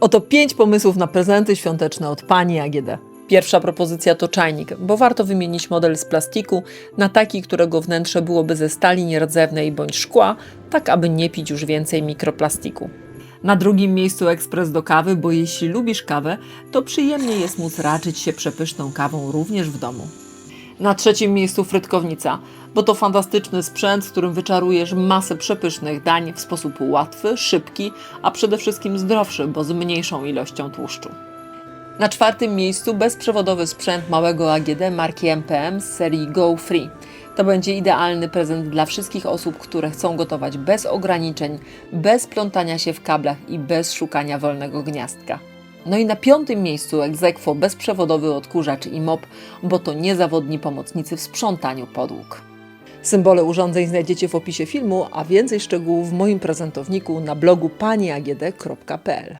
Oto pięć pomysłów na prezenty świąteczne od pani AGD. Pierwsza propozycja to czajnik, bo warto wymienić model z plastiku na taki, którego wnętrze byłoby ze stali nierdzewnej bądź szkła, tak aby nie pić już więcej mikroplastiku. Na drugim miejscu ekspres do kawy, bo jeśli lubisz kawę, to przyjemnie jest móc raczyć się przepyszną kawą również w domu. Na trzecim miejscu frytkownica, bo to fantastyczny sprzęt, z którym wyczarujesz masę przepysznych dań w sposób łatwy, szybki, a przede wszystkim zdrowszy, bo z mniejszą ilością tłuszczu. Na czwartym miejscu bezprzewodowy sprzęt małego AGD marki MPM z serii Go Free. To będzie idealny prezent dla wszystkich osób, które chcą gotować bez ograniczeń, bez plątania się w kablach i bez szukania wolnego gniazdka. No i na piątym miejscu egzekwo bezprzewodowy odkurzacz i mop, bo to niezawodni pomocnicy w sprzątaniu podłóg. Symbole urządzeń znajdziecie w opisie filmu, a więcej szczegółów w moim prezentowniku na blogu paniagd.pl.